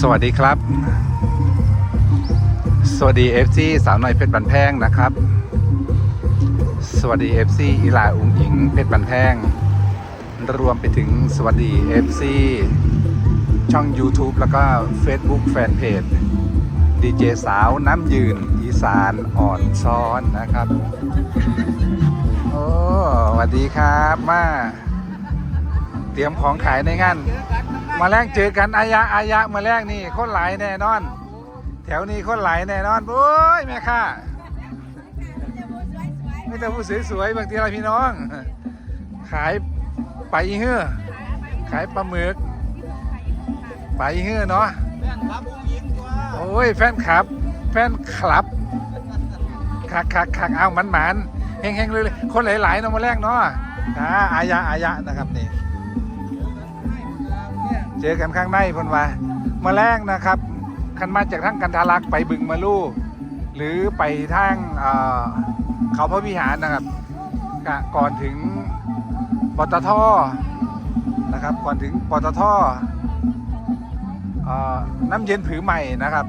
สวัสดีครับ สวัสดี FC สาวน้อยเพชรบันแพงนะครับ สวัสดี FC อีหลาอุงอิงเพชรบันแพงรวมไปถึงสวัสดี FC ช่อง YouTube แล้วก็ Facebook Fanpage ดีเจสาวน้ำยืน อีสานอ่อนซ้อนนะครับ โอ้สวัสดีครับมา เตรียมของขายในงาน มาแรกเจอกันอายะอายะมาแรกนี่คนหลายแน่นอน แถวนี้คนหลายแน่นอนโอ้ยแม่ค่ะไม่แต่ผู้สวยๆบางทีเราพี่น้อง ขายไปลาอีเฮือขายปลาหมึกไปลาอีเฮือเนาะแม่นครับผู้หญิงตัวโอ้ยแฟนคลับ แฟนคลับคักคักคักเอามันหมันเฮงเฮงๆเลยเลยคนหลายๆเนาะมาแรกเนาะอ่าอายะอายะนะครับนี่ เจอกันข้างในพนว่ามาแรงนะครับ คันมาจากทางกันทารักไปบึงมาลู่หรือไปทางเขาพระวิหารนะครับ ก่อนถึงปตทนะครับ ก่อนถึงปตทน้ำเย็นผือใหม่นะครับ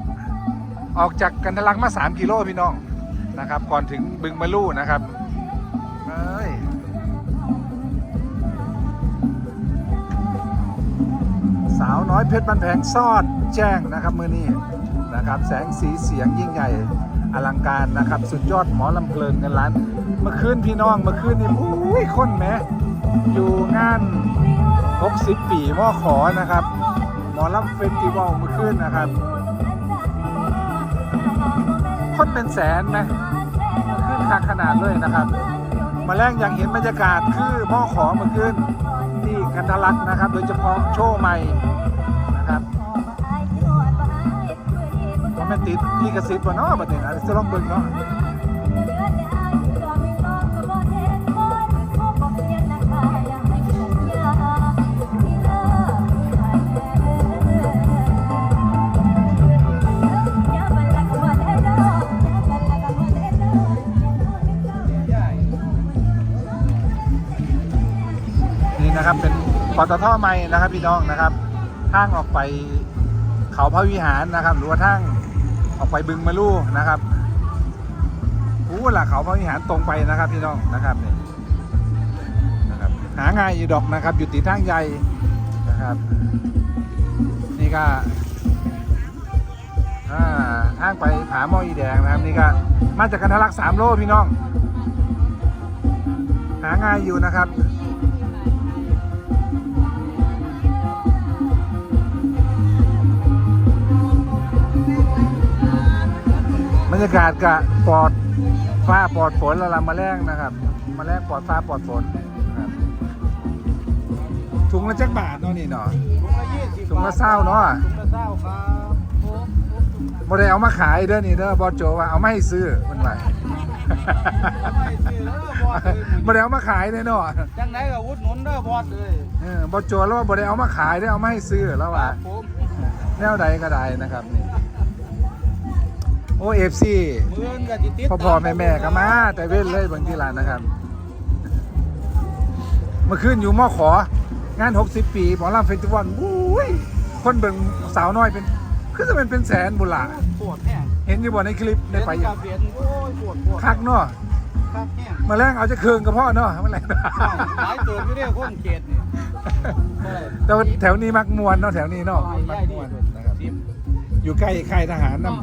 ออกจากกันทารักมา 3 กิโลพี่น้องนะครับ ก่อนถึงบึงมาลู่นะครับเอ้ย สาวน้อยเพชรบันแพงซอดแจ้งนะครับมือนี้นะครับ แสงสีเสียงยิ่งใหญ่อลังการนะครับ สุดยอดหมอลำเพลินเงินล้านเมื่อคืนพี่น้องเมื่อคืนนี่อุ้ยคนแหมอยู่งาน60ปีมอขอนะครับ หมอลำเฟสติวัลเมื่อคืนนะครับ คนเป็นแสนไหมเมื่อคืนคักขนาดเลยนะครับ มาแรงอย่ากเห็นบรรยากาศคือหม้อขอเมื่อคืนที่ กันทะลักนะครับ โดยเฉพาะโชว์ใหม่นะครับว่ามันติดที่กระซิบว่าเนาะบัดนี้นะจะลองเบิ่งเนาะ เป็นปตทใหม่นะครับพี่น้องนะครับทางออกไปเขาพระวิหารนะครับ หรือว่าทางออกไปบึงมาลู่นะครับอู้ล่ะเขาพระวิหารตรงไปนะครับพี่น้องนะครับนี่นะครับหาง่ายอยู่ดอกนะครับ อยู่ติดทางใหญ่นะครับ นี่ก็อ่าทางไปผาหม้ออีแดงนะครับนี่ก็มาจากกันทะลักสามโลพี่น้อง หาง่ายอยู่นะครับ รรยากาศกะปลอดฟ้าปลอดฝนและลำมาแรงนะครับมาแรงปลอดฟ้าปลอดฝนนะครับถุงละจักบาทเนาะนี่เนาะ ถุงละยี่สิบถุงละเศร้าเนาะ ถุงละเศร้าครับโอ้โหโมได้เอามาขายเด้อนี่เด้อบอสโจว่าเอาไม่ให้ซื้อมันว่าไม่ซื้อเด้อบอสเลยโมได้เอามาขายเด้อเนาะจังไหนก็วุดหนุนเด้อบอสเลยเออบอสโจแล้วว่าโมได้เอามาขายได้อเอามาให้ซื้อแล้วว่าผมแนวใดก็ได้นะครับนี่ โอเอฟซีมืออนก็จิติดพ่อพ่อแม่แม่ก็มา แต่เว้นเลยบางทีร้านนะครับ เมื่อคืนอยู่มอขอ งาน 60 ปีหมอลำเฟสติวัลอุ้ยคนเบิ่งสาวน้อยเป็นคือจะเป็นเป็นแสนบุหลาปวดแห้งเห็นอยู่บ่ในคลิปได้ไปเห็นกับเห็นโอ้ยปวดปวดคักเนาะคักแห้งมาแรงเอาจะเคืองกับพ่อเนาะมาแรงหลายเติมอยู่เด้อคนเขตนี่ใช่แต่ว่าแถวนี้มักมวนเนาะแถวนี้เนาะใช่มักใช่มดีวนนะนะคครัรับบทิมอยู่ใกล้ค่ายทหารนํเ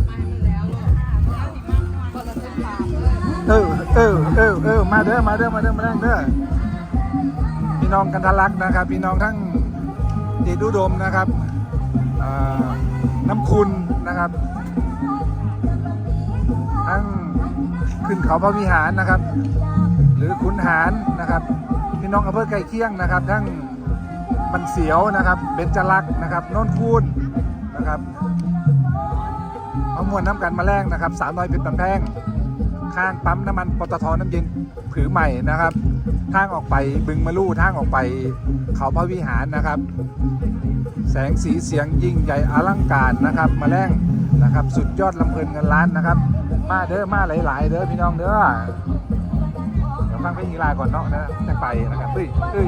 ออเออเออเออมาเด้อมาเด้อมาเด้อมาแรงเด้อพี่น้องกันทะลักนะครับ พี่น้องทั้งเดชอุดมนะครับน้ำคุณนะครับ ทั้งขึ้นเขาพระวิหารนะครับ หรือขุนหารนะครับ พี่น้องอำเภอใกล้เคียงนะครับ ทั้งบันเสียวนะครับเบญจลักษ์นะครับโนนคูนนะครับเอามวลน้ำกันมาแรงนะครับสาวน้อยเป็นตำแพง ข้างปั๊มน้ำมันปตทน้ำเย็นผือใหม่นะครับ ทางออกไปบึงมะลู่ทางออกไปเขาพระวิหารนะครับ แสงสีเสียงยิ่งใหญ่อลังการนะครับมาแรงนะครับ สุดยอดลำเพลินเงินล้านนะครับ มาเด้อมาหลายๆเด้อพี่น้องเด้อเดี๋ยวฟังเพลงอีลาก่อนเนาะนะจะไปนะครับเฮ้ยเฮ้ย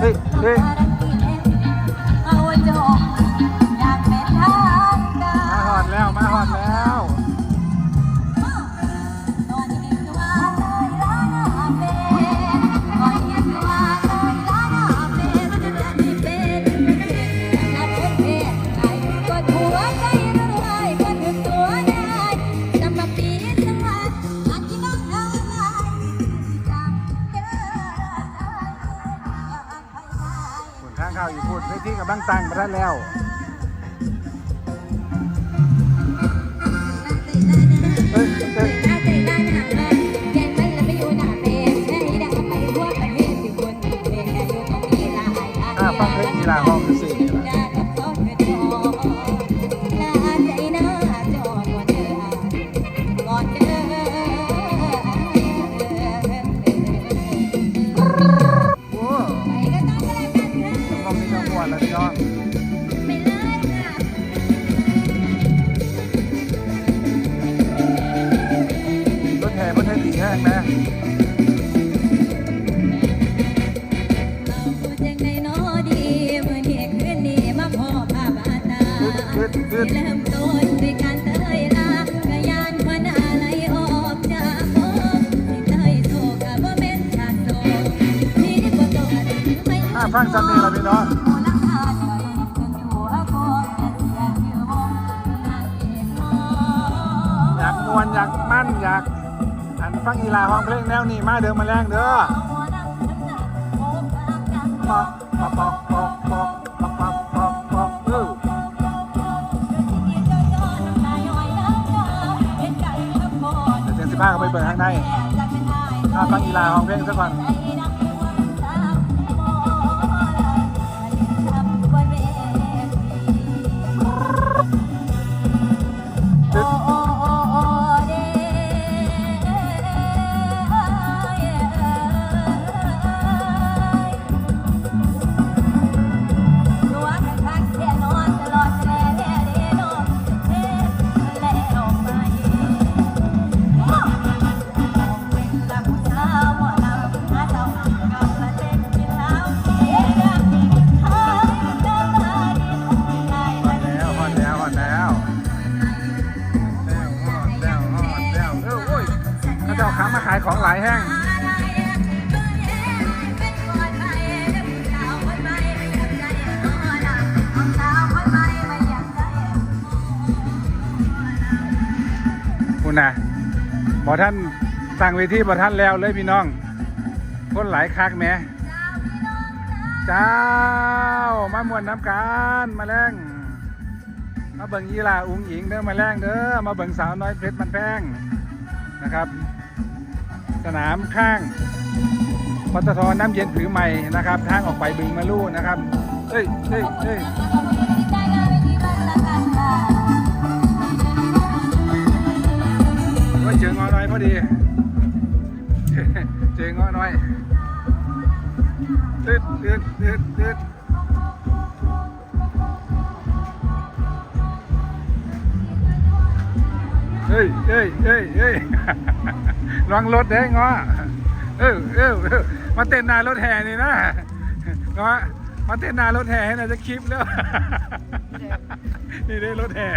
เฮ้ยเฮ้ย ตั้งมาได้แล้ว ฟังซ้ำนี่ละพี่น้องโอลังคาเดินจนหัวโคจะเสียชื่อวงนางเอกน้ออยากมวนอยากมั่นอยากอันฟังกีฬาห้องเพลงแนวนี้มาเดิมมาแรงเด้อหัวนังฉันน่ะโอบรักกันปอกปอกปอกปอกปอกปอกปอกปอกเออที่เจ้าจ้อน้ำตาย้อยน้ำตาเห็นใจทุกคนเดี๋ยวเจนสิบห้าก็ไปเปิดข้างในถ้าฟังกีฬาห้องเพลงซะก่อน ของหลายแห้งคุณนะบอท่านตั้งเวทีบอท่านแล้วเลยพี่น้อง คนหลายคักแหมเจ้า มามวนน้ำกันมาแรงมาเบิ่งยีลาอุ้งอิงเด้อมาแรงเด้อมาเบิ่งสาวน้อยเพชรมันแพงนะครับ สนามข้างปตทน้ำเย็นผือใหม่นะครับ ทางออกไปบึงมาลู่นะครับเฮ้ยเฮ้ยเฮ้ยว่าเจองอน้อยพอดี เจองอน้อยตึ๊ดตึ๊ดตึ๊ดตึ๊ด เฮ้ยเฮ้ยเฮ้ยเฮ้ยระวังรถเด้งอเออเออเออมาเต้นหนารถแห่นี่นะงอมาเต้นหนารถแห่ให้หน่อยจะคลิปแล้วนี่ได้รถแห่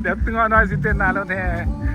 เดี๋ยวตึงอน้อยสิเต้นหนารถแห่